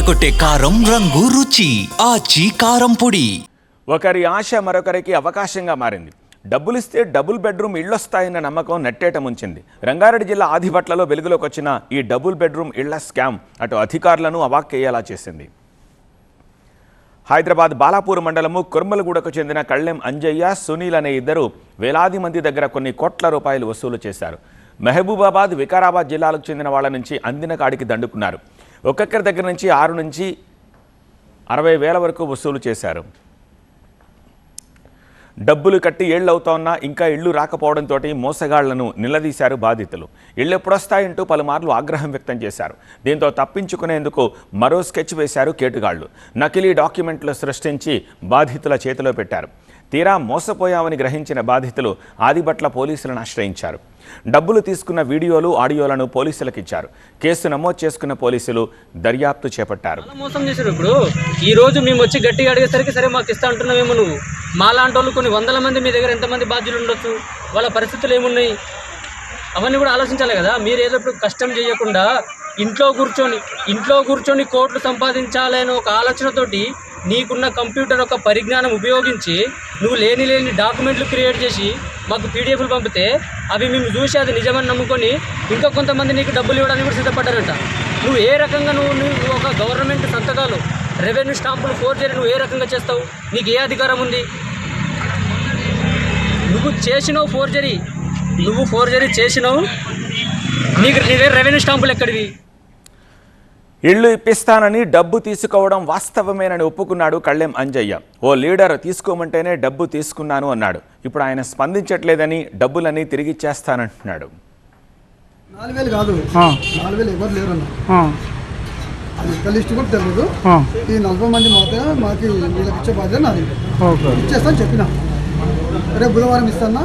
అదరగొట్టే కారం రంగు రుచి ఆచి కారం పొడి. ఒకరి ఆశ మరొకరికి అవకాశంగా మారింది. డబ్బులిస్తే డబుల్ బెడ్రూమ్ ఇళ్ళొస్తాయన్న నమ్మకం నెట్టేట ముంచింది. రంగారెడ్డి జిల్లా ఆదిభట్లలో వెలుగులోకి వచ్చిన ఈ డబుల్ బెడ్రూమ్ ఇళ్ళ స్కామ్ అటు అధికారులను అవాక్కేయ్యేలా చేసింది. హైదరాబాద్ బాలాపూర్ మండలము కుర్మలగూడకు చెందిన కళ్ళెం అంజయ్య సునీల్ అనే ఇద్దరు వేలాది మంది దగ్గర కొన్ని కోట్ల రూపాయలు వసూలు చేశారు. మహబూబాబాద్ వికారాబాద్ జిల్లాలకు చెందిన వాళ్ళ నుంచి అందిన కాడికి దండుకున్నారు. ఒక్కొక్కరి దగ్గర నుంచి ఆరు నుంచి అరవై వేల వరకు వసూలు చేశారు. డబ్బులు కట్టి ఏళ్ళు అవుతోన్నా ఇంకా ఇళ్ళు రాకపోవడంతో మోసగాళ్ళను నిలదీశారు బాధితులు. ఇళ్ళు ఎప్పుడొస్తాయంటూ పలుమార్లు ఆగ్రహం వ్యక్తం చేశారు. దీంతో తప్పించుకునేందుకు మరో స్కెచ్ వేశారు కేటుగాళ్ళు. నకిలీ డాక్యుమెంట్లు సృష్టించి బాధితుల చేతిలో పెట్టారు. తీరా మోసపోయామని గ్రహించిన బాధితులు ఆదిబట్ల పోలీసులను ఆశ్రయించారు. డబ్బులు తీసుకున్న వీడియోలు ఆడియోలను పోలీసులకు ఇచ్చారు కేసు నమోదు చేసుకున్న పోలీసులు దర్యాప్తు చేపట్టారు. మోసం చేశారు ఇప్పుడు. ఈ రోజు మేము వచ్చి గట్టిగా అడిగేసరికి సరే మాకు ఇస్తా అంటున్నావేమో నువ్వు. మాలాంటి వాళ్ళు కొన్ని వందల మంది మీ దగ్గర ఎంతమంది బాధ్యులు ఉండొచ్చు? వాళ్ళ పరిస్థితులు ఏమున్నాయి? అవన్నీ కూడా ఆలోచించాలి కదా. మీరు ఏదో ఇప్పుడు కష్టం చేయకుండా ఇంట్లో కూర్చొని ఇంట్లో కూర్చొని కోట్లు సంపాదించాలనే ఒక ఆలోచనతోటి నీకున్న కంప్యూటర్ ఒక పరిజ్ఞానం ఉపయోగించి నువ్వు లేని లేని డాక్యుమెంట్లు క్రియేట్ చేసి మాకు పీడిఎఫ్లు పంపితే అవి మేము చూసి అది నిజమని నమ్ముకొని ఇంకా కొంతమంది నీకు డబ్బులు ఇవ్వడానికి కూడా సిద్ధపడ్డారంట. నువ్వు ఏ రకంగా నువ్వు నువ్వు ఒక గవర్నమెంట్ సంతకాలు రెవెన్యూ స్టాంపులు ఫోర్జరీ నువ్వు ఏ రకంగా చేస్తావు? నీకు ఏ అధికారం ఉంది? నువ్వు చేసినావు ఫోర్జరీ నువ్వు ఫోర్జరీ చేసినావు. నీకు నీ రెవెన్యూ స్టాంపులు ఎక్కడివి? ఇళ్ళు ఇప్పిస్తానని డబ్బు తీసుకోవడం వాస్తవమేనని ఒప్పుకున్నాడు కళ్ళెం అంజయ్య. ఓ లీడర్ తీసుకోమంటేనే డబ్బు తీసుకున్నాను అన్నాడు. ఇప్పుడు ఆయన స్పందించట్లేదని డబ్బులన్నీ తిరిగిచ్చేస్తానంటున్నాడు. నాలుగు వేలు కాదు. నాలుగు వేలు ఎవరు లేరు అది లిస్ట్ కూడా తెలియదు ఈ నలభై మంది మాత్రమే మాకు వీళ్ళకి ఇచ్చే బాధ్యత నాది. ఇచ్చేస్తాను చెప్పిన. రేపు బుధవారం ఇస్తానా?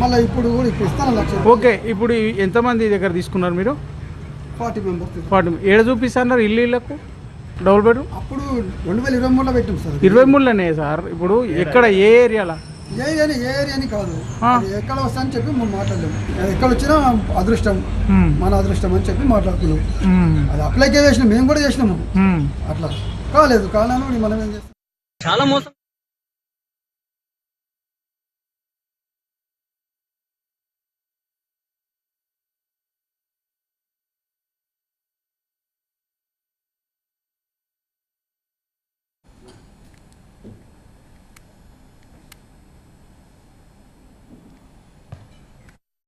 మళ్ళీ ఇప్పుడు కూడా ఇప్పుడు ఇస్తాను లక్ష ఓకే ఇప్పుడు ఎంతమంది దగ్గర తీసుకున్నారు మీరు? ఫార్టీ మెంబర్స్ వాటి ఏడ చూపిస్తున్నారు ఇల్లు ఇళ్ళకు డబుల్ బెడ్రూమ్? అప్పుడు రెండు వేల ఇరవై మూడులో పెట్టాం సార్. ఇరవై మూడులోనే సార్. ఇప్పుడు ఎక్కడ ఏ ఏరియాలో? ఏ ఏరియా ఏ ఏరియాని కాదు. ఎక్కడ వస్తా అని చెప్పి మేము మాట్లాడలేము. ఎక్కడ వచ్చినా అదృష్టం. మన అదృష్టం అని చెప్పి మాట్లాడుతున్నాం. మ్మ్. అది అప్లై చేసినాం మేము కూడా చేసినాము. అట్లా. కాలేదు కాలేదు మనం ఏం చేస్తాం? చాలా మోసం.